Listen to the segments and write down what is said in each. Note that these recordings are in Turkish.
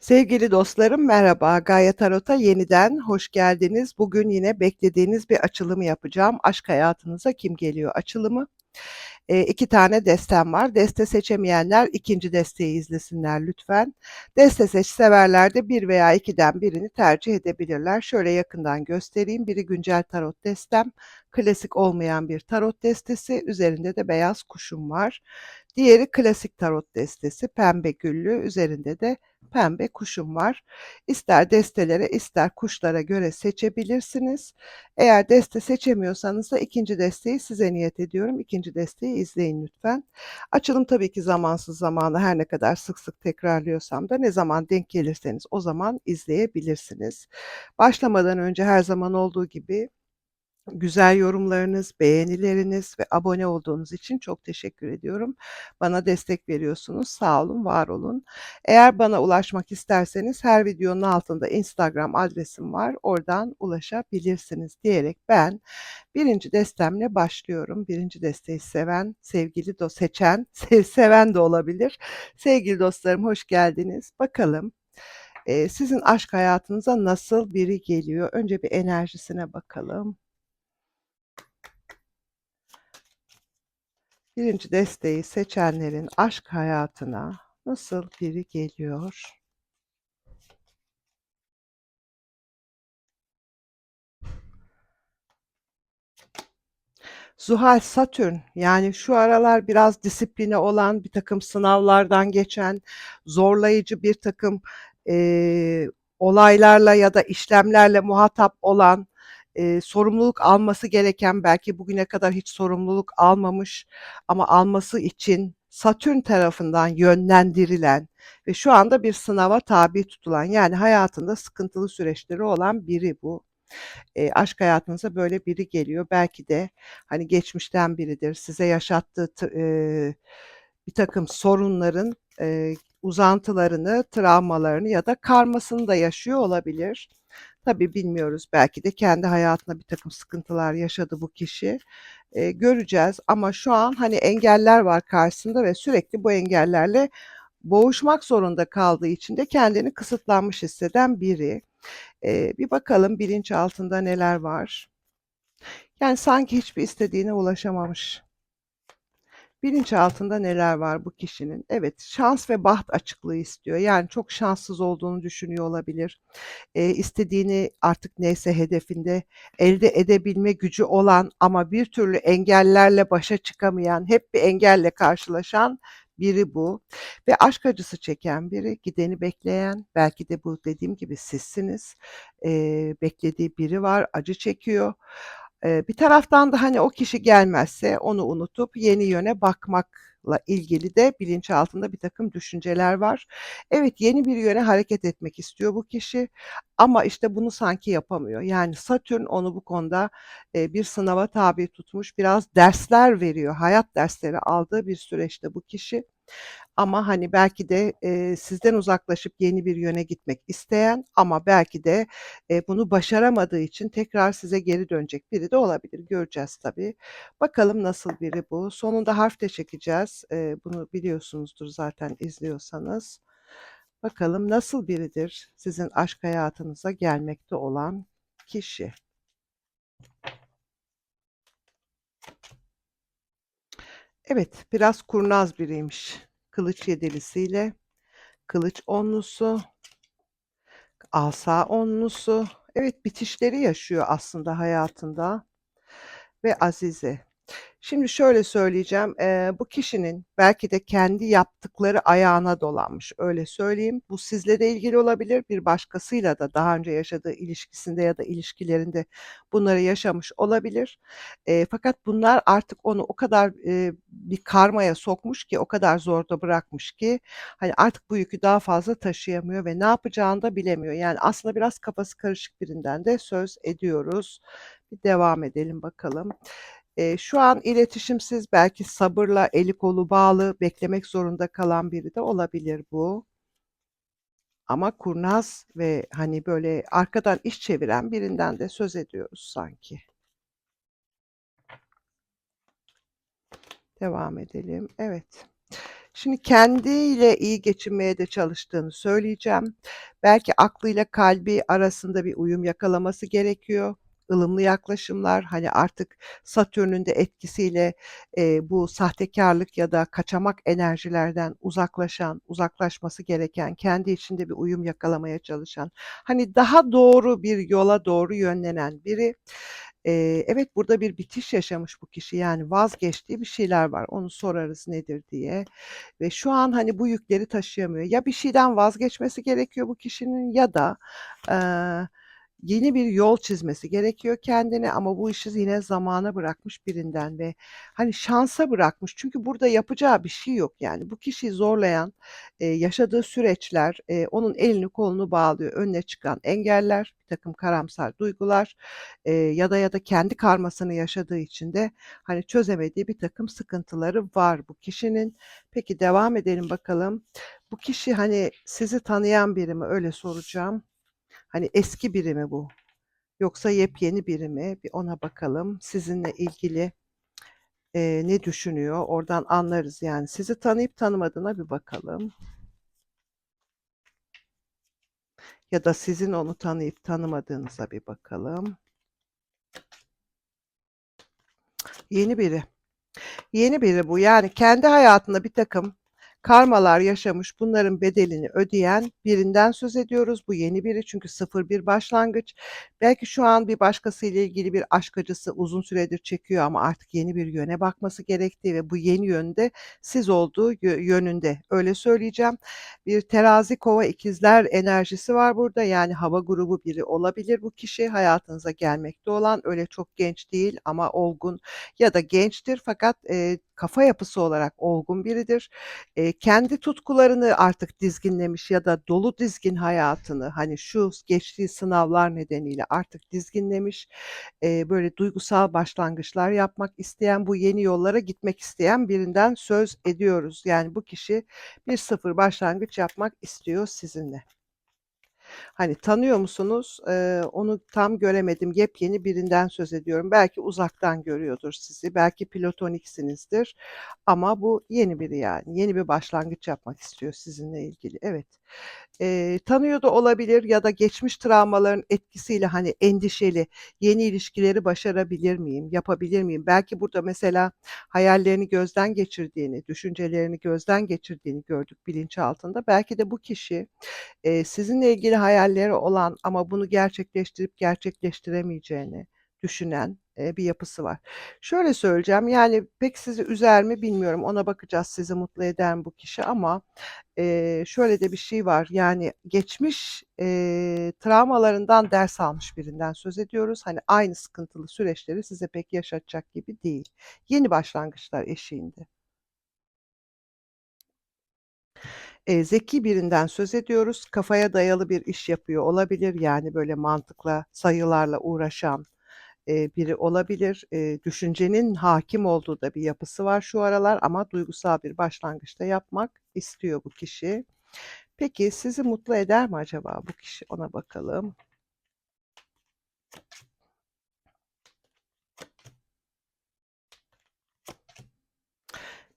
Sevgili dostlarım merhaba. Gaye Tarot'a yeniden hoş geldiniz. Bugün yine beklediğiniz bir açılımı yapacağım. Aşk hayatınıza kim geliyor açılımı. Eee, 2 tane destem var. Deste seçemeyenler ikinci desteği izlesinler lütfen. Deste seç severler de 1 veya 2'den birini tercih edebilirler. Şöyle yakından göstereyim. Biri güncel tarot destem, klasik olmayan bir tarot destesi, üzerinde de beyaz kuşum var. Diğeri klasik tarot destesi, pembe güllü, üzerinde de pembe kuşum var. İster destelere ister kuşlara göre seçebilirsiniz. Eğer deste seçemiyorsanız da ikinci desteği size niyet ediyorum. İkinci desteği izleyin lütfen. Açılım tabii ki zamansız zamana her ne kadar sık sık tekrarlıyorsam da ne zaman denk gelirseniz o zaman izleyebilirsiniz. Başlamadan önce her zaman olduğu gibi Güzel yorumlarınız, beğenileriniz ve abone olduğunuz için çok teşekkür ediyorum. Bana destek veriyorsunuz. Sağ olun, var olun. Eğer bana ulaşmak isterseniz her videonun altında Instagram adresim var. Oradan ulaşabilirsiniz diyerek ben birinci destemle başlıyorum. Birinci desteği seven, sevgili do seçen, sev seven de olabilir. Sevgili dostlarım hoş geldiniz. Bakalım sizin aşk hayatınıza nasıl biri geliyor? Önce bir enerjisine bakalım. Birinci desteği seçenlerin aşk hayatına nasıl biri geliyor? Zuhal, Satürn yani şu aralar biraz disipline olan, birtakım sınavlardan geçen, zorlayıcı birtakım, eee, olaylarla ya da işlemlerle muhatap olan, eee, sorumluluk alması gereken, belki bugüne kadar hiç sorumluluk almamış ama alması için Satürn tarafından yönlendirilen ve şu anda bir sınava tabi tutulan, yani hayatında sıkıntılı süreçleri olan biri bu. Eee, aşk hayatınıza böyle biri geliyor. Belki de, hani, geçmişten biridir. Size yaşattığı tı eee, birtakım sorunların, eee, uzantılarını, travmalarını ya da karmasını da yaşıyor olabilir. Tabii bilmiyoruz. Belki de kendi hayatında birtakım sıkıntılar yaşadı bu kişi. Eee, göreceğiz ama şu an, hani, engeller var karşısında ve sürekli bu engellerle boğuşmak zorunda kaldığı için de kendini kısıtlanmış hisseden biri. Eee, bir bakalım bilinçaltında neler var? Yani sanki hiçbir istediğine ulaşamamış. Bilinçaltında neler var bu kişinin? Evet, şans ve baht açıklığı istiyor. Yani çok şanssız olduğunu düşünüyor olabilir. Eee, istediğini artık neyse hedefinde elde edebilme gücü olan ama bir türlü engellerle başa çıkamayan, hep bir engelle karşılaşan biri bu ve aşk acısı çeken biri, gideni bekleyen, belki de bu dediğim gibi sizsiniz. Eee, beklediği biri var, acı çekiyor. Bir taraftan da, hani, o kişi gelmezse onu unutup yeni yöne bakmakla ilgili de bilinçaltında birtakım düşünceler var. Evet, yeni bir yöne hareket etmek istiyor bu kişi ama, işte, bunu sanki yapamıyor. Yani Satürn onu bu konuda, bir sınava tabi tutmuş, biraz dersler veriyor, hayat dersleri aldığı bir süreçte bu kişi. Ama, hani, belki de, eee, sizden uzaklaşıp yeni bir yöne gitmek isteyen ama belki de, eee, bunu başaramadığı için tekrar size geri dönecek biri de olabilir. Göreceğiz tabii. Bakalım nasıl biri bu? Sonunda harf de çekeceğiz. Eee, bunu biliyorsunuzdur zaten izliyorsanız. Bakalım nasıl biridir sizin aşk hayatınıza gelmekte olan kişi? Evet, biraz kurnaz biriymiş. Kılıç yedilisiyle, kılıç onlusu, asa onlusu. Evet, bitişleri yaşıyor aslında hayatında ve azize. Şimdi şöyle söyleyeceğim, eee, bu kişinin belki de kendi yaptıkları ayağına dolanmış, öyle söyleyeyim. Bu sizle de ilgili olabilir, bir başkasıyla da daha önce yaşadığı ilişkisinde ya da ilişkilerinde bunları yaşamış olabilir. Eee, fakat bunlar artık onu o kadar, eee, bir karmaya sokmuş ki, o kadar zorda bırakmış ki, hani, artık bu yükü daha fazla taşıyamıyor ve ne yapacağını da bilemiyor. Yani aslında biraz kafası karışık birinden de söz ediyoruz. Bir devam edelim bakalım. Eee, şu an iletişimsiz, belki sabırla eli kolu bağlı, beklemek zorunda kalan biri de olabilir bu. Ama kurnaz ve, hani, böyle arkadan iş çeviren birinden de söz ediyoruz sanki. Devam edelim. Evet. Şimdi kendiyle iyi geçinmeye de çalıştığını söyleyeceğim. Belki aklıyla kalbi arasında bir uyum yakalaması gerekiyor. Ilımlı yaklaşımlar, hani, artık Satürn'ün de etkisiyle, eee, bu sahtekârlık ya da kaçamak enerjilerden uzaklaşan, uzaklaşması gereken, kendi içinde bir uyum yakalamaya çalışan, hani, daha doğru bir yola doğru yönlenen biri. Eee, evet, burada bir bitiş yaşamış bu kişi, yani vazgeçtiği bir şeyler var. Onu sorarız nedir diye ve şu an, hani, bu yükleri taşıyamıyor. Ya bir şeyden vazgeçmesi gerekiyor bu kişinin ya da, eee, yeni bir yol çizmesi gerekiyor kendine ama bu işi yine zamana bırakmış birinden ve, hani, şansa bırakmış. Çünkü burada yapacağı bir şey yok yani. Bu kişiyi zorlayan, eee, yaşadığı süreçler, eee, onun elini kolunu bağlıyor. Önüne çıkan engeller, birtakım karamsar duygular, eee, ya da ya da kendi karmasını yaşadığı için de, hani, çözemediği birtakım sıkıntıları var bu kişinin. Peki devam edelim bakalım. Bu kişi, hani, sizi tanıyan biri mi? Öyle soracağım. Hani, eski biri mi bu? Yoksa yepyeni biri mi? Bir ona bakalım. Sizinle ilgili, eee, ne düşünüyor? Oradan anlarız yani. Sizi tanıyıp tanımadığına bir bakalım. Ya da sizin onu tanıyıp tanımadığınıza bir bakalım. Yeni biri. Yeni biri bu. Yani kendi hayatında birtakım karmalar yaşamış, bunların bedelini ödeyen birinden söz ediyoruz. Bu yeni biri çünkü sıfır bir başlangıç. Belki şu an bir başkasıyla ilgili bir aşk acısı uzun süredir çekiyor ama artık yeni bir yöne bakması gerektiği ve bu yeni yönde siz olduğu yö yönünde. Öyle söyleyeceğim. Bir terazi, kova, ikizler enerjisi var burada. Yani hava grubu biri olabilir bu kişi. Hayatınıza gelmekte olan, öyle çok genç değil ama olgun ya da gençtir fakat, eee, kafa yapısı olarak olgun biridir. Kendi tutkularını artık dizginlemiş ya da dolu dizgin hayatını, hani, şu geçtiği sınavlar nedeniyle artık dizginlemiş, eee, böyle duygusal başlangıçlar yapmak isteyen, bu yeni yollara gitmek isteyen birinden söz ediyoruz. Yani bu kişi bir sıfır başlangıç yapmak istiyor sizinle. Hani, tanıyor musunuz? Eee, onu tam göremedim. Yepyeni birinden söz ediyorum. Belki uzaktan görüyordur sizi, belki platoniksinizdir ama bu yeni biri yani. Yeni bir başlangıç yapmak istiyor sizinle ilgili. Evet. Eee, tanıyor da olabilir ya da geçmiş travmaların etkisiyle, hani, endişeli, yeni ilişkileri başarabilir miyim, yapabilir miyim? Belki burada mesela hayallerini gözden geçirdiğini, düşüncelerini gözden geçirdiğini gördük bilinçaltında. Belki de bu kişi, eee, sizinle ilgili hayalleri olan ama bunu gerçekleştirip gerçekleştiremeyeceğini düşünen, bir yapısı var. Şöyle söyleyeceğim, yani, pek sizi üzer mi bilmiyorum. Ona bakacağız, sizi mutlu eder mi bu kişi ama, eee, şöyle de bir şey var, yani, geçmiş, eee, travmalarından ders almış birinden söz ediyoruz. Hani, aynı sıkıntılı süreçleri size pek yaşatacak gibi değil. Yeni başlangıçlar eşiğinde. Eee, zeki birinden söz ediyoruz. Kafaya dayalı bir iş yapıyor olabilir. Yani, böyle, mantıkla, sayılarla uğraşan, eee, biri olabilir. Eee, düşüncenin hâkim olduğu da bir yapısı var şu aralar ama duygusal bir başlangıç da yapmak istiyor bu kişi. Peki, sizi mutlu eder mi acaba bu kişi? Ona bakalım.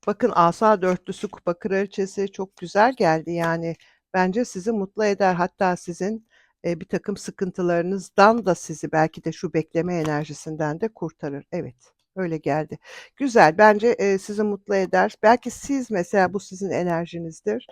Bakın asa dörtlüsü, kupa kraliçesi çok güzel geldi. Yani, bence sizi mutlu eder. Hatta sizin, eee, birtakım sıkıntılarınızdan da sizi belki de şu bekleme enerjisinden de kurtarır. Evet, öyle geldi. Güzel, bence, eee, sizi mutlu eder. Belki siz mesela bu sizin enerjinizdir.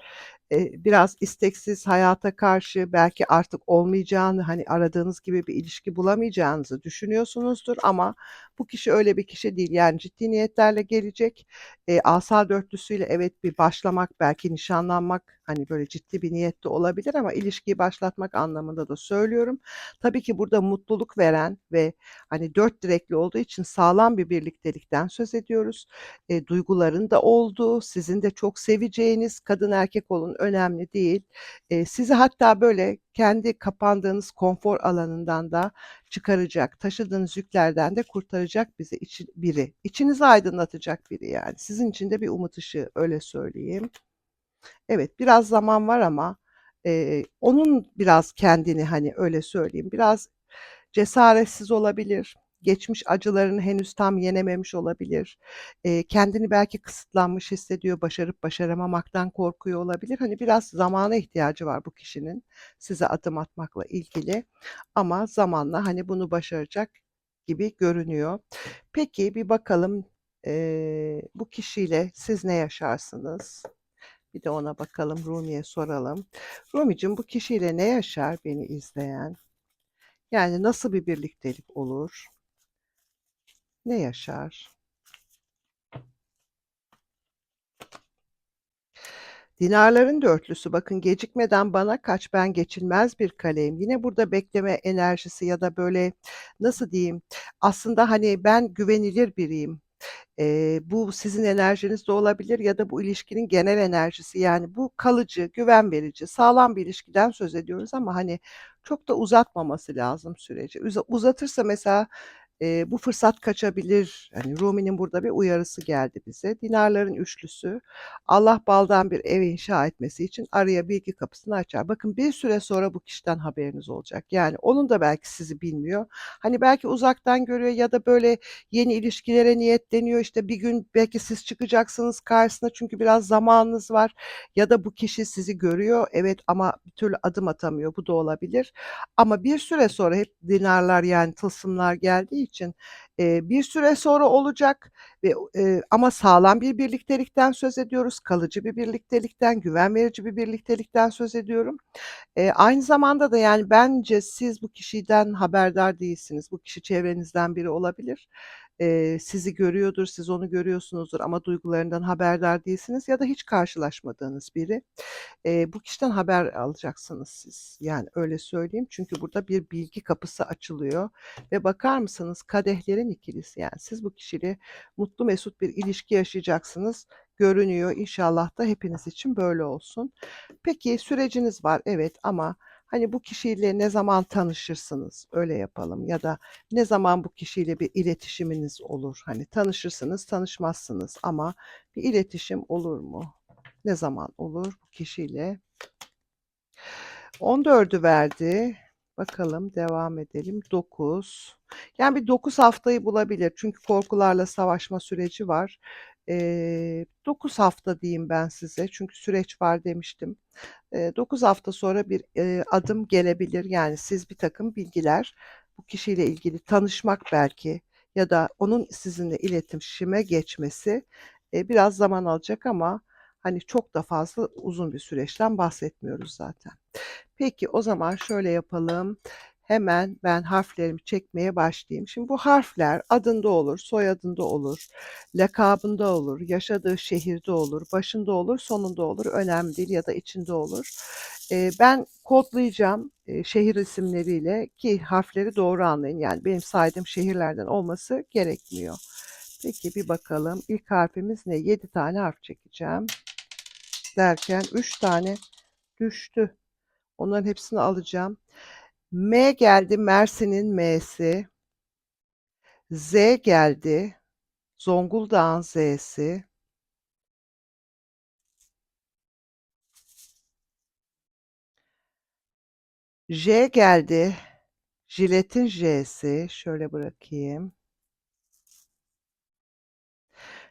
Eee, biraz isteksiz, hayata karşı belki artık olmayacağını, hani, aradığınız gibi bir ilişki bulamayacağınızı düşünüyorsunuzdur ama bu kişi öyle bir kişi değil. Yani, ciddi niyetlerle gelecek. Eee, asa dörtlüsüyle evet, bir başlamak, belki nişanlanmak, hani, böyle ciddi bir niyet de olabilir ama ilişkiyi başlatmak anlamında da söylüyorum. Tabii ki burada mutluluk veren ve, hani, dört direkli olduğu için sağlam bir birliktelikten söz ediyoruz. Eee, duyguların da olduğu, sizin de çok seveceğiniz, kadın erkek olun önemli değil. Eee, sizi hatta, böyle, kendi kapandığınız konfor alanından da çıkaracak, taşıdığınız yüklerden de kurtaracak bizi içi biri. İçinizi aydınlatacak biri yani. Sizin için de bir umut ışığı, öyle söyleyeyim. Evet, biraz zaman var ama, eee, onun biraz kendini, hani, öyle söyleyeyim, biraz cesaretsiz olabilir geçmiş acılarını henüz tam yenememiş olabilir. Eee, kendini belki kısıtlanmış hissediyor, başarıp başaramamaktan korkuyor olabilir. Hani, biraz zamana ihtiyacı var bu kişinin size adım atmakla ilgili ama zamanla, hani, bunu başaracak gibi görünüyor. Peki, bir bakalım, eee, bu kişiyle siz ne yaşarsınız? Bir de ona bakalım, Rumi'ye soralım. Rumi'cim bu kişiyle ne yaşar beni izleyen? Yani nasıl bir birliktelik olur? Ne yaşar? Dinarların dörtlüsü bakın gecikmeden bana kaç ben geçilmez bir kaleyim. Yine burada bekleme enerjisi ya da böyle nasıl diyeyim aslında hani ben güvenilir biriyim. Eee, bu sizin enerjiniz de olabilir ya da bu ilişkinin genel enerjisi. Yani bu kalıcı, güven verici, sağlam bir ilişkiden söz ediyoruz ama hani çok da uzatmaması lazım süreci. Uza uzatırsa mesela, eee, bu fırsat kaçabilir. Hani Rumi'nin burada bir uyarısı geldi bize. Dinarların üçlüsü Allah baldan bir ev inşa etmesi için araya bilgi kapısını açar. Bakın bir süre sonra bu kişiden haberiniz olacak. Yani onun da belki sizi bilmiyor. Hani belki uzaktan görüyor ya da böyle yeni ilişkilere niyetleniyor. İşte bir gün belki siz çıkacaksınız karşısına çünkü biraz zamanınız var ya da bu kişi sizi görüyor, evet ama bir türlü adım atamıyor. Bu da olabilir. Ama bir süre sonra hep dinarlar yani tılsımlar geldiği için, eee, bir süre sonra olacak ve, eee, ama sağlam bir birliktelikten söz ediyoruz. Kalıcı bir birliktelikten, güven verici bir birliktelikten söz ediyorum. Eee, aynı zamanda da yani bence siz bu kişiden haberdar değilsiniz. Bu kişi çevrenizden biri olabilir. Eee, sizi görüyordur, siz onu görüyorsunuzdur ama duygularından haberdar değilsiniz ya da hiç karşılaşmadığınız biri. Eee, bu kişiden haber alacaksınız siz. Yani öyle söyleyeyim çünkü burada bir bilgi kapısı açılıyor ve bakar mısınız kadehlerin ikilisi yani siz bu kişiyle mutlu mesut bir ilişki yaşayacaksınız görünüyor. İnşallah da hepiniz için böyle olsun. Peki süreciniz var evet ama hani bu kişiyle ne zaman tanışırsınız? Öyle yapalım ya da ne zaman bu kişiyle bir iletişiminiz olur? Hani tanışırsınız, tanışmazsınız ama bir iletişim olur mu? Ne zaman olur bu kişiyle? 14'ü verdi. Bakalım devam edelim. 9. Yani bir 9 haftayı bulabilir. Çünkü korkularla savaşma süreci var. Eee, 9 hafta diyeyim ben size. Çünkü süreç var demiştim. Eee, 9 hafta sonra bir, eee, adım gelebilir. Yani siz birtakım bilgiler, bu kişiyle ilgili tanışmak belki ya da onun sizinle iletişime geçmesi, eee, biraz zaman alacak ama hani çok da fazla uzun bir süreçten bahsetmiyoruz zaten. Peki o zaman şöyle yapalım. Hemen ben harflerimi çekmeye başlayayım. Şimdi bu harfler adında olur, soyadında olur, lakabında olur, yaşadığı şehirde olur, başında olur, sonunda olur. Önemli değil ya da içinde olur. Eee, ben kodlayacağım, eee, şehir isimleriyle ki harfleri doğru anlayın. Yani benim saydığım şehirlerden olması gerekmiyor. Peki bir bakalım. İlk harfimiz ne? 7 tane harf çekeceğim. Derken 3 tane düştü. Onların hepsini alacağım. M geldi, Mersin'in M'si. Z geldi, Zonguldak'ın Z'si. J geldi, Jilet'in J'si. Şöyle bırakayım.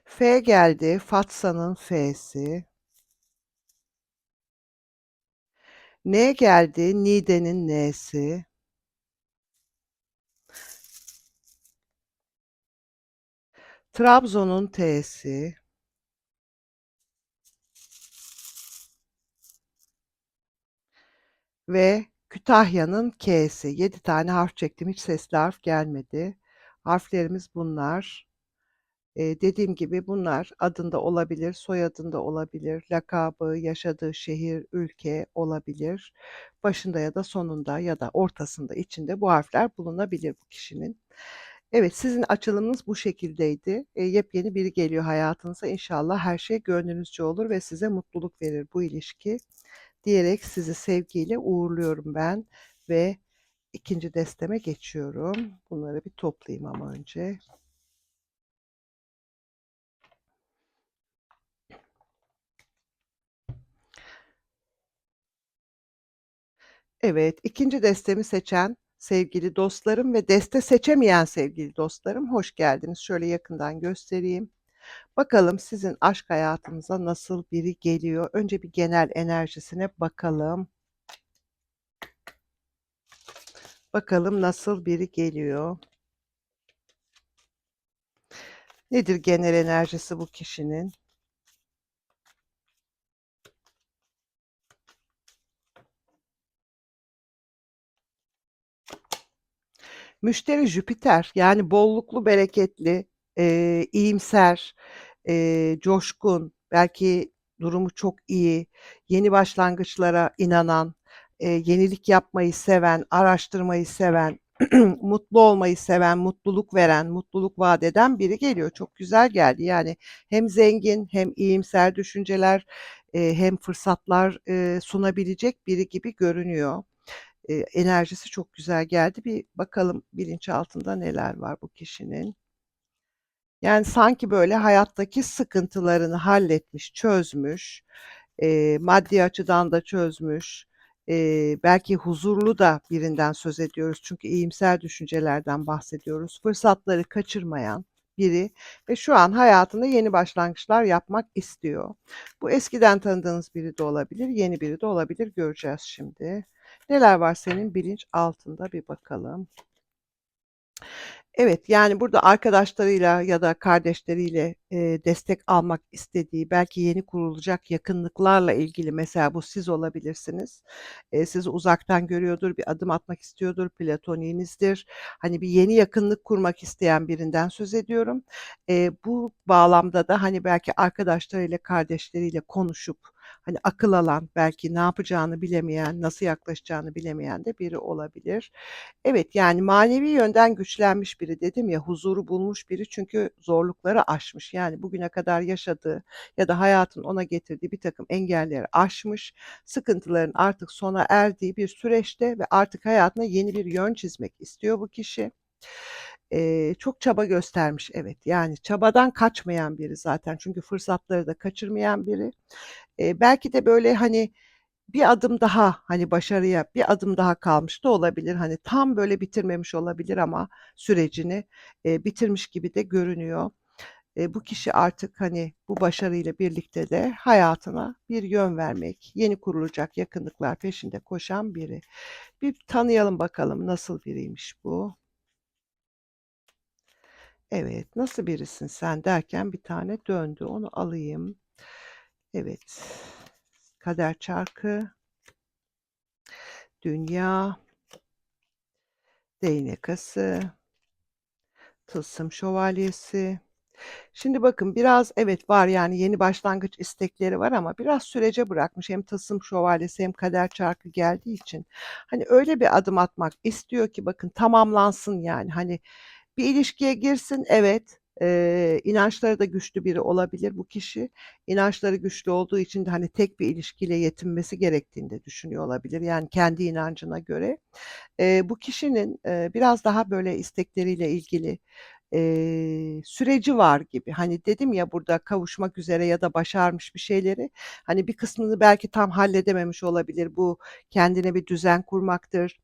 F geldi, Fatsa'nın F'si. N geldi, Niğde'nin N'si. Trabzon'un T'si. Ve Kütahya'nın K'si. 7 tane harf çektim. Hiç sesli harf gelmedi. Harflerimiz bunlar. Eee, dediğim gibi bunlar adında olabilir, soyadında olabilir, lakabı, yaşadığı şehir, ülke olabilir. Başında ya da sonunda ya da ortasında, içinde bu harfler bulunabilir bu kişinin. Evet, sizin açılımınız bu şekildeydi. Eee, yepyeni biri geliyor hayatınıza. İnşallah her şey gönlünüzce olur ve size mutluluk verir bu ilişki diyerek sizi sevgiyle uğurluyorum ben ve ikinci desteme geçiyorum. Bunları bir toplayayım ama önce. Evet, ikinci destemi seçen sevgili dostlarım ve deste seçemeyen sevgili dostlarım, hoş geldiniz. Şöyle yakından göstereyim. Bakalım sizin aşk hayatınıza nasıl biri geliyor? Önce bir genel enerjisine bakalım. Bakalım nasıl biri geliyor? Nedir genel enerjisi bu kişinin? Müşteri Jüpiter, yani bolluklu, bereketli, eee, iyimser, eee, coşkun, belki durumu çok iyi, yeni başlangıçlara inanan, eee, yenilik yapmayı seven, araştırmayı seven, mutlu olmayı seven, mutluluk veren, mutluluk vaat eden biri geliyor. Çok güzel geldi. Yani hem zengin hem iyimser düşünceler, eee, hem fırsatlar, eee, sunabilecek biri gibi görünüyor. Enerjisi çok güzel geldi. Bir bakalım bilinçaltında neler var bu kişinin? Yani sanki böyle hayattaki sıkıntılarını halletmiş, çözmüş, eee, maddi açıdan da çözmüş, eee, belki huzurlu da birinden söz ediyoruz çünkü iyimser düşüncelerden bahsediyoruz. Fırsatları kaçırmayan biri ve şu an hayatında yeni başlangıçlar yapmak istiyor. Bu eskiden tanıdığınız biri de olabilir, yeni biri de olabilir. Göreceğiz şimdi. Neler var senin bilinçaltında bir bakalım. Evet, yani burada arkadaşlarıyla ya da kardeşleriyle, eee, destek almak istediği, belki yeni kurulacak yakınlıklarla ilgili mesela bu siz olabilirsiniz. Eee, sizi uzaktan görüyordur, bir adım atmak istiyordur, platoniğinizdir. Hani bir yeni yakınlık kurmak isteyen birinden söz ediyorum. Eee, bu bağlamda da, hani, belki arkadaşlarıyla, kardeşleriyle konuşup, hani, akıl alan, belki ne yapacağını bilemeyen, nasıl yaklaşacağını bilemeyen de biri olabilir. Evet, yani manevi yönden güçlenmiş biri dedim ya, huzuru bulmuş biri çünkü zorlukları aşmış. Yani bugüne kadar yaşadığı ya da hayatın ona getirdiği birtakım engelleri aşmış, sıkıntıların artık sona erdiği bir süreçte ve artık hayatına yeni bir yön çizmek istiyor bu kişi. Eee, çok çaba göstermiş, evet. Yani çabadan kaçmayan biri zaten çünkü fırsatları da kaçırmayan biri. Eee, belki de böyle, hani, bir adım daha, hani, başarıya bir adım daha kalmış da olabilir. Hani, tam böyle bitirmemiş olabilir ama sürecini, eee, bitirmiş gibi de görünüyor. Eee, bu kişi artık, hani, bu başarıyla birlikte de hayatına bir yön vermek, yeni kurulacak yakınlıklar peşinde koşan biri. Bir tanıyalım bakalım nasıl biriymiş bu? Evet, nasıl birisin sen derken bir tane döndü. Onu alayım. Evet. Kader çarkı. Dünya. Değnek ası. Tılsım şövalyesi. Şimdi bakın biraz evet var yani yeni başlangıç istekleri var ama biraz sürece bırakmış. Hem tılsım şövalyesi hem kader çarkı geldiği için. Hani öyle bir adım atmak istiyor ki bakın tamamlansın yani. Hani bir ilişkiye girsin evet. Eee, inançları da güçlü biri olabilir bu kişi. İnançları güçlü olduğu için de, hani, tek bir ilişkiyle yetinmesi gerektiğini de düşünüyor olabilir, yani kendi inancına göre. Eee, bu kişinin, eee, biraz daha böyle istekleriyle ilgili, eee, süreci var gibi. Hani, dedim ya burada kavuşmak üzere ya da başarmış bir şeyleri, hani, bir kısmını belki tam halledememiş olabilir. Bu kendine bir düzen kurmaktır,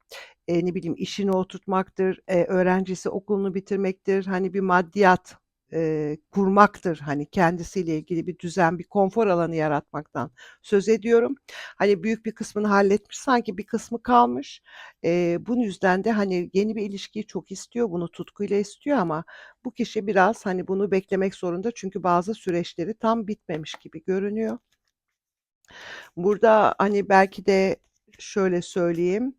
eee, ne bileyim işini oturtmaktır, eee, öğrenciyse okulunu bitirmektir, hani, bir maddiyat, eee, kurmaktır. Hani, kendisiyle ilgili bir düzen, bir konfor alanı yaratmaktan söz ediyorum. Hani, büyük bir kısmını halletmiş, sanki bir kısmı kalmış. Eee, bunun yüzden de, hani, yeni bir ilişkiyi çok istiyor, bunu tutkuyla istiyor ama bu kişi biraz, hani, bunu beklemek zorunda çünkü bazı süreçleri tam bitmemiş gibi görünüyor. Burada, hani, belki de şöyle söyleyeyim,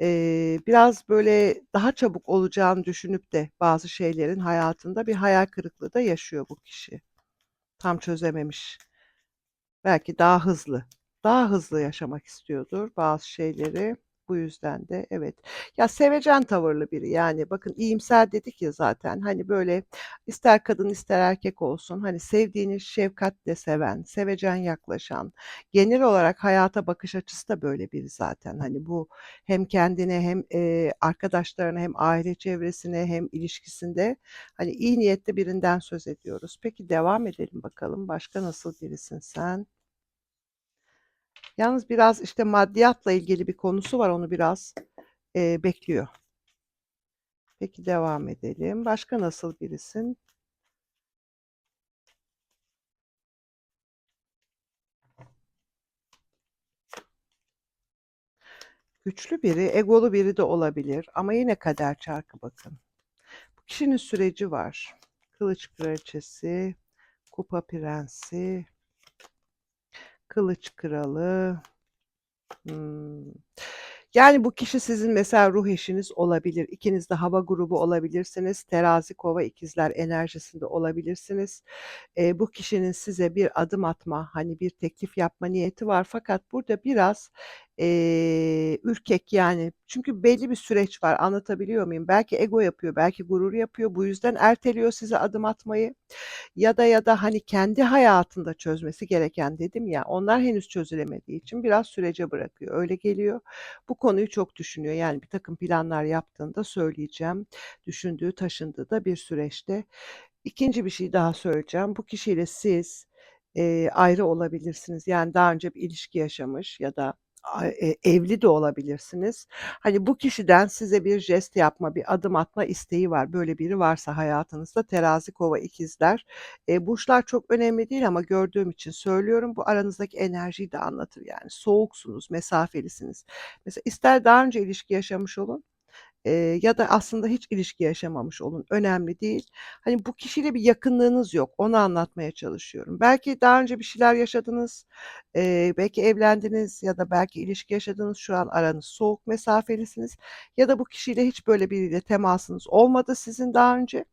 eee, biraz böyle daha çabuk olacağını düşünüp de bazı şeylerin hayatında bir hayal kırıklığı da yaşıyor bu kişi. Tam çözememiş. Belki daha hızlı, daha hızlı yaşamak istiyordur bazı şeyleri. Bu yüzden de evet. Ya, sevecen tavırlı biri, yani, bakın iyimser dedik ya zaten, hani, böyle ister kadın ister erkek olsun, hani, sevdiğini şefkatle seven, sevecen yaklaşan, genel olarak hayata bakış açısı da böyle biri zaten. Hani, bu hem kendine hem, eee, arkadaşlarına hem aile çevresine hem ilişkisinde, hani, iyi niyetli birinden söz ediyoruz. Peki devam edelim bakalım. Başka nasıl birisin sen? Yalnız biraz, işte, maddiyatla ilgili bir konusu var, onu biraz, eee, bekliyor. Peki, devam edelim. Başka nasıl birisin? Güçlü biri, egolu biri de olabilir ama yine kader çarkı bakın. Bu kişinin süreci var. Kılıç kraliçesi, kupa prensi, kılıç kralı. Hımm. Yani bu kişi sizin mesela ruh eşiniz olabilir. İkiniz de hava grubu olabilirsiniz. Terazi, kova, ikizler enerjisinde olabilirsiniz. Eee, bu kişinin size bir adım atma, hani, bir teklif yapma niyeti var fakat burada biraz, eee, ürkek yani çünkü belli bir süreç var. Anlatabiliyor muyum? Belki ego yapıyor, belki gurur yapıyor. Bu yüzden erteliyor size adım atmayı ya da ya da, hani, kendi hayatında çözmesi gereken dedim ya, onlar henüz çözülemediği için biraz sürece bırakıyor. Öyle geliyor. Bu konuyu çok düşünüyor. Yani birtakım planlar yaptığını da söyleyeceğim. Düşündüğü, taşındığı da bir süreçte. 2'nci bir şey daha söyleyeceğim. Bu kişiyle siz, eee, ayrı olabilirsiniz. Yani daha önce bir ilişki yaşamış ya da evli de olabilirsiniz. Hani, bu kişiden size bir jest yapma, bir adım atma isteği var. Böyle biri varsa hayatınızda terazi, kova, ikizler. Eee, burçlar çok önemli değil ama gördüğüm için söylüyorum. Bu aranızdaki enerjiyi de anlatır yani. Soğuksunuz, mesafelisiniz. Mesela ister daha önce ilişki yaşamış olun, eee, ya da aslında hiç ilişki yaşamamış olun, önemli değil. Hani, bu kişiyle bir yakınlığınız yok, onu anlatmaya çalışıyorum. Belki daha önce bir şeyler yaşadınız, eee, belki evlendiniz ya da belki ilişki yaşadınız, şu an aranız soğuk, mesafelisiniz ya da bu kişiyle hiç böyle biriyle temasınız olmadı sizin daha önce.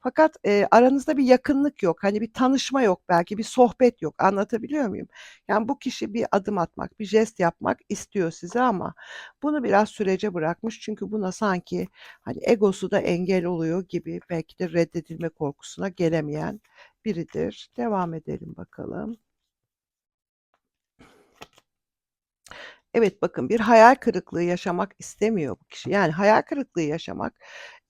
Fakat, eee, aranızda bir yakınlık yok, hani, bir tanışma yok belki, bir sohbet yok. Anlatabiliyor muyum? Yani bu kişi bir adım atmak, bir jest yapmak istiyor size ama bunu biraz sürece bırakmış. Çünkü buna sanki, hani, egosu da engel oluyor gibi belki de reddedilme korkusuna gelemeyen biridir. Devam edelim bakalım. Evet, bakın bir hayal kırıklığı yaşamak istemiyor bu kişi. Yani hayal kırıklığı yaşamak,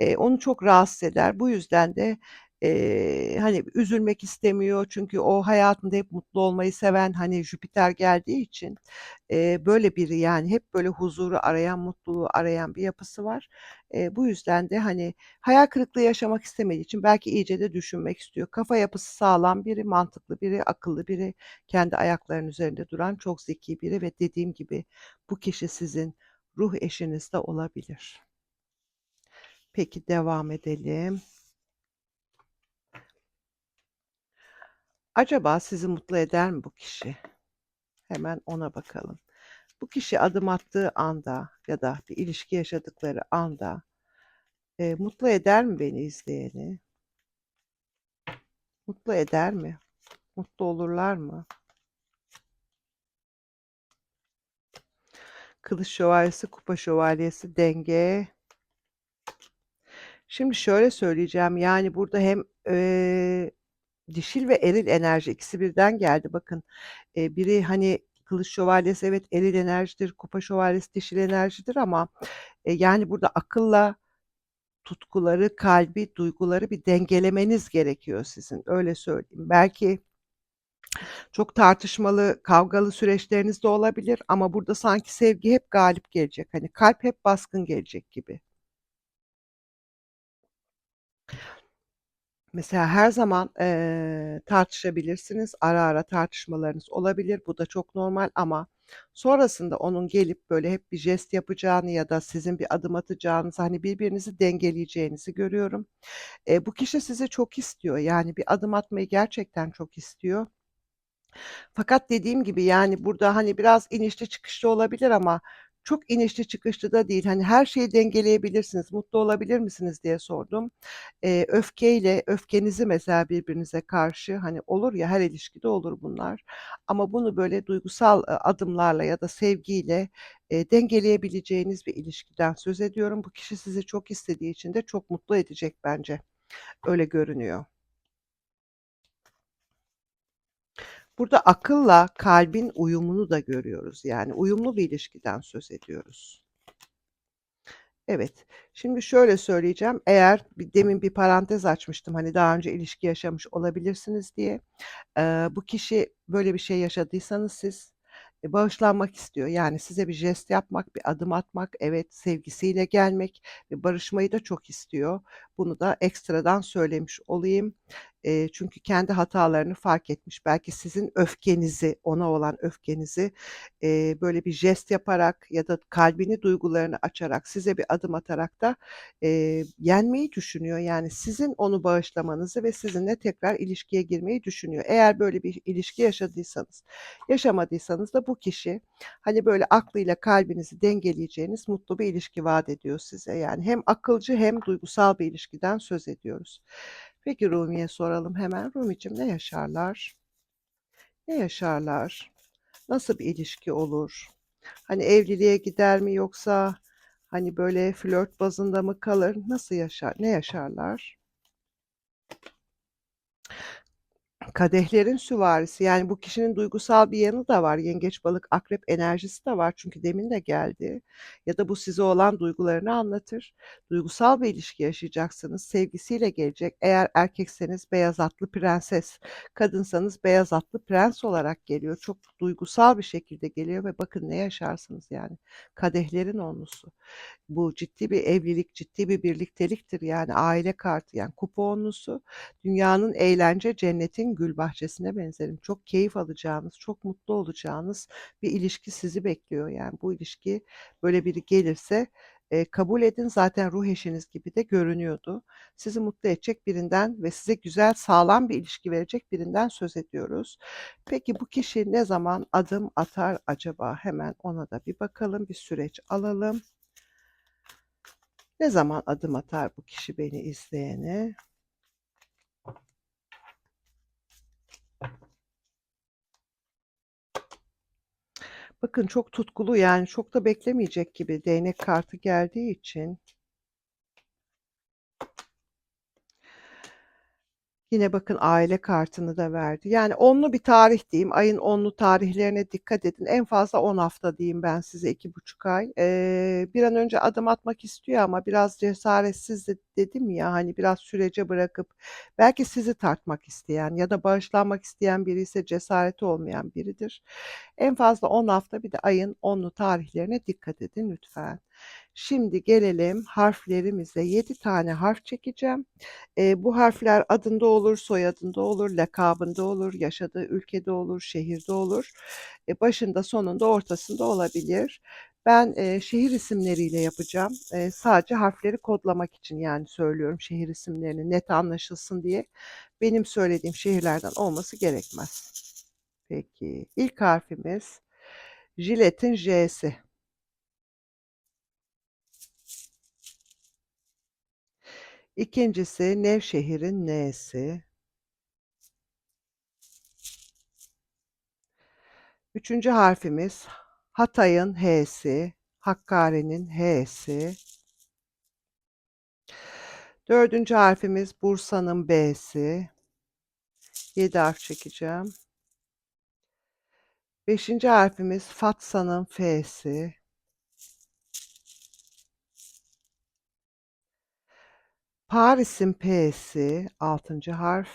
eee, onu çok rahatsız eder. Bu yüzden de, eee, hani, üzülmek istemiyor çünkü o hayatında hep mutlu olmayı seven, hani, Jüpiter geldiği için, eee, böyle biri, yani, hep böyle huzuru arayan, mutluluğu arayan bir yapısı var. Eee, bu yüzden de, hani, hayal kırıklığı yaşamak istemediği için belki iyice de düşünmek istiyor. Kafa yapısı sağlam biri, mantıklı biri, akıllı biri, kendi ayaklarının üzerinde duran çok zeki biri ve dediğim gibi bu kişi sizin ruh eşiniz de olabilir. Peki, devam edelim. Acaba sizi mutlu eder mi bu kişi? Hemen ona bakalım. Bu kişi adım attığı anda ya da bir ilişki yaşadıkları anda, eee, mutlu eder mi beni izleyeni? Mutlu eder mi? Mutlu olurlar mı? Kılıç şövalyesi, kupa şövalyesi, denge. Şimdi şöyle söyleyeceğim, yani, burada hem, eee, dişil ve eril enerji ikisi birden geldi. Bakın, eee, biri, hani, kılıç şövalyesi evet eril enerjidir, kupa şövalyesi dişil enerjidir ama, eee, yani, burada akılla tutkuları, kalbi, duyguları bir dengelemeniz gerekiyor sizin, öyle söyleyeyim. Belki çok tartışmalı, kavgalı süreçleriniz de olabilir ama burada sanki sevgi hep galip gelecek. Hani, kalp hep baskın gelecek gibi. Mesela her zaman, eee, tartışabilirsiniz. Ara ara tartışmalarınız olabilir. Bu da çok normal ama sonrasında onun gelip böyle hep bir jest yapacağını ya da sizin bir adım atacağınızı, hani, birbirinizi dengeleyeceğinizi görüyorum. Eee, bu kişi sizi çok istiyor. Yani, bir adım atmayı gerçekten çok istiyor. Fakat dediğim gibi, yani, burada, hani, biraz inişli çıkışlı olabilir ama çok inişli çıkışlı da değil. Hani, her şeyi dengeleyebilirsiniz. Mutlu olabilir misiniz diye sordum. Eee, öfkeyle öfkenizi mesela birbirinize karşı, hani, olur ya, her ilişkide olur bunlar ama bunu böyle duygusal, adımlarla ya da sevgiyle, eee, dengeleyebileceğiniz bir ilişkiden söz ediyorum. Bu kişi sizi çok istediği için de çok mutlu edecek bence. Öyle görünüyor. Burada akılla kalbin uyumunu da görüyoruz. Yani uyumlu bir ilişkiden söz ediyoruz. Evet, şimdi şöyle söyleyeceğim, eğer bir demin bir parantez açmıştım, hani, daha önce ilişki yaşamış olabilirsiniz diye. Eee, bu kişi böyle bir şey yaşadıysanız siz, e, bağışlanmak istiyor. Yani size bir jest yapmak, bir adım atmak, evet, sevgisiyle gelmek ve barışmayı da çok istiyor. Bunu da ekstradan söylemiş olayım. Eee, çünkü kendi hatalarını fark etmiş. Belki sizin öfkenizi, ona olan öfkenizi, eee, böyle bir jest yaparak ya da kalbini, duygularını açarak, size bir adım atarak da, eee, yenmeyi düşünüyor. Yani sizin onu bağışlamanızı ve sizinle tekrar ilişkiye girmeyi düşünüyor. Eğer böyle bir ilişki yaşadıysanız, yaşamadıysanız da bu kişi, hani, böyle aklıyla kalbinizi dengeleyeceğiniz mutlu bir ilişki vaat ediyor size. Yani hem akılcı hem duygusal bir ilişkiden söz ediyoruz. Peki Rumi'ye soralım hemen. Rumi'cim ne yaşarlar? Ne yaşarlar? Nasıl bir ilişki olur? Hani evliliğe gider mi yoksa hani böyle flört bazında mı kalır? Nasıl yaşar? Ne yaşarlar? Kadehlerin süvarisi, yani bu kişinin duygusal bir yanı da var. Yengeç, balık, akrep enerjisi de var çünkü demin de geldi. Ya da bu size olan duygularını anlatır. Duygusal bir ilişki yaşayacaksınız. Sevgisiyle gelecek. Eğer erkekseniz beyaz atlı prenses, kadınsanız beyaz atlı prens olarak geliyor. Çok duygusal bir şekilde geliyor ve bakın ne yaşarsınız yani. Kadehlerin onlusu. Bu ciddi bir evlilik, ciddi bir birlikteliktir yani aile kartı yani kupa onlusu. Dünyanın eğlence, cennetin gül bahçesine benzerim. Çok keyif alacağınız, çok mutlu olacağınız bir ilişki sizi bekliyor yani. Bu ilişki böyle biri gelirse, eee, kabul edin. Zaten ruh eşiniz gibi de görünüyordu. Sizi mutlu edecek birinden ve size güzel, sağlam bir ilişki verecek birinden söz ediyoruz. Peki bu kişi ne zaman adım atar acaba? Hemen ona da bir bakalım, bir süreç alalım. Ne zaman adım atar bu kişi beni izleyene? Bakın çok tutkulu, yani çok da beklemeyecek gibi değnek kartı geldiği için. Yine bakın aile kartını da verdi. Yani onlu bir tarih diyeyim. Ayın onlu tarihlerine dikkat edin. En fazla 10 hafta diyeyim ben size 2,5 ay. Eee, bir an önce adım atmak istiyor ama biraz cesaretsiz de dedim ya, hani, biraz sürece bırakıp belki sizi tartmak isteyen ya da bağışlanmak isteyen biriyse cesareti olmayan biridir. En fazla 10 hafta bir de ayın onlu tarihlerine dikkat edin lütfen. Şimdi gelelim harflerimize. 7 tane harf çekeceğim. Eee, bu harfler adında olur, soyadında olur, lakabında olur, yaşadığı ülkede olur, şehirde olur. E, başında, sonunda, ortasında olabilir. Ben, eee, şehir isimleriyle yapacağım. Eee, sadece harfleri kodlamak için yani söylüyorum şehir isimlerini net anlaşılsın diye. Benim söylediğim şehirlerden olması gerekmez. Peki, ilk harfimiz jiletin J'si. İkincisi Nevşehir'in N'si. Üçüncü harfimiz Hatay'ın H'si, Hakkari'nin H'si. Dördüncü harfimiz Bursa'nın B'si. 7 harf çekeceğim. Beşinci harfimiz Fatsa'nın F'si. Paris'in P'si 6. harf,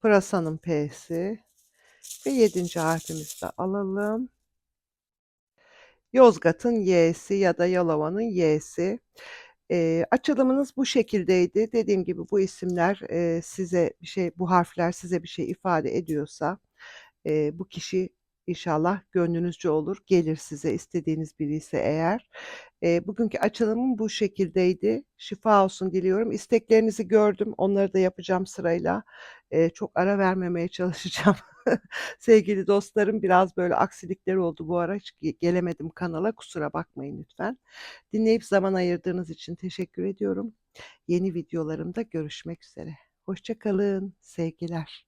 Pırasa'nın P'si ve 7. harfimizi de alalım. Yozgat'ın Y'si ya da Yalova'nın Y'si. Eee, açılımınız bu şekildeydi. Dediğim gibi bu isimler, eee, size bir şey, bu harfler size bir şey ifade ediyorsa, eee, bu kişi inşallah gönlünüzce olur, gelir size istediğiniz biriyse eğer. Eee, bugünkü açılımım bu şekildeydi. Şifa olsun diliyorum. İsteklerinizi gördüm. Onları da yapacağım sırayla. Eee, çok ara vermemeye çalışacağım. Sevgili dostlarım, biraz böyle aksilikler oldu bu ara. Hiç ge gelemedim kanala. Kusura bakmayın lütfen. Dinleyip zaman ayırdığınız için teşekkür ediyorum. Yeni videolarımda görüşmek üzere. Hoşça kalın. Sevgiler.